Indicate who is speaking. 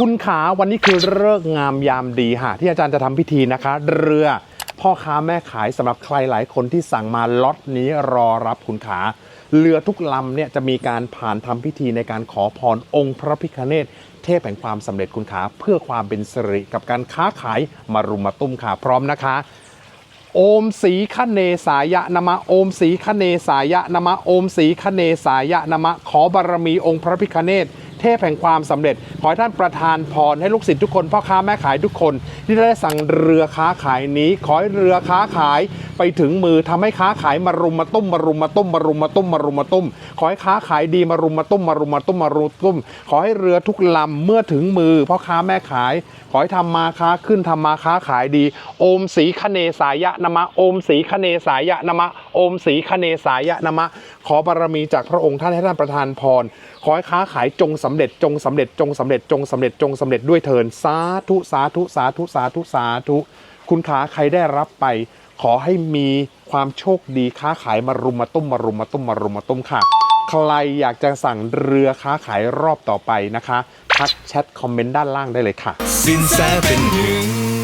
Speaker 1: คุณขาวันนี้คือเลิกงามยามดีค่ะที่อาจารย์จะทำพิธีนะคะ เรือพ่อค้าแม่ขายสำหรับใครหลายคนที่สั่งมาล็อตนี้รอรับคุณขา เรือทุกลำเนี่ยจะมีการผ่านทำพิธีในการขอพรองค์พระพิฆเนศเทพแห่งความสำเร็จคุณขาเพื่อความเป็นสิริกับการค้าขายมารุมมาตุ้มค่ะพร้อมนะคะ โอมสีคเนสายะนมะโอมสีคเนสายะนมะโอมสีคเนสายะนมะขอบารมีองค์พระพิฆเนศ เทพแห่งความสำเร็จ ขอให้ท่านประทานพรให้ลูกศิษย์ทุกคนพ่อค้าแม่ขายทุกคน ที่ได้สั่งเรือค้าขายนี้ ขอให้เรือค้าขายไปถึงมือทำให้ค้าขายมารุมมาตุ้มมารุมมาตุ้มมารุมมาตุ้มมารุมมาตุ้ม ขอให้ค้าขายดีมารุมมาตุ้มมารุมมาตุ้มมารุมตุ้ม ขอให้เรือทุกลำเมื่อถึงมือพ่อค้าแม่ขาย ขอให้ทำมาค้าขึ้นทำมาค้าขายดี โอมสีคเนสายะนมะโอมสีคเนสายะนมะโอมสีคเนสายะนมะ ขอบารมีจากพระองค์ท่านให้ท่านประทานพร ขอให้ค้าขายจงสำเร็จจงสำเร็จจงสำเร็จจงสำเร็จจงสำเร็จด้วยเทินสาธุสาธุสาธุสาธุสาธุคุณขาใครได้รับไป ขอให้มีความโชคดีค้าขายมารุมมาตุ้มมารุมมาตุ้มมารุมมาตุ้มค่ะ ใครอยากจะสั่งเรือค้าขายรอบต่อไปนะคะ ทักแชทคอมเมนต์ด้านล่างได้เลยค่ะ
Speaker 2: สินแสเป็นหนึ่ง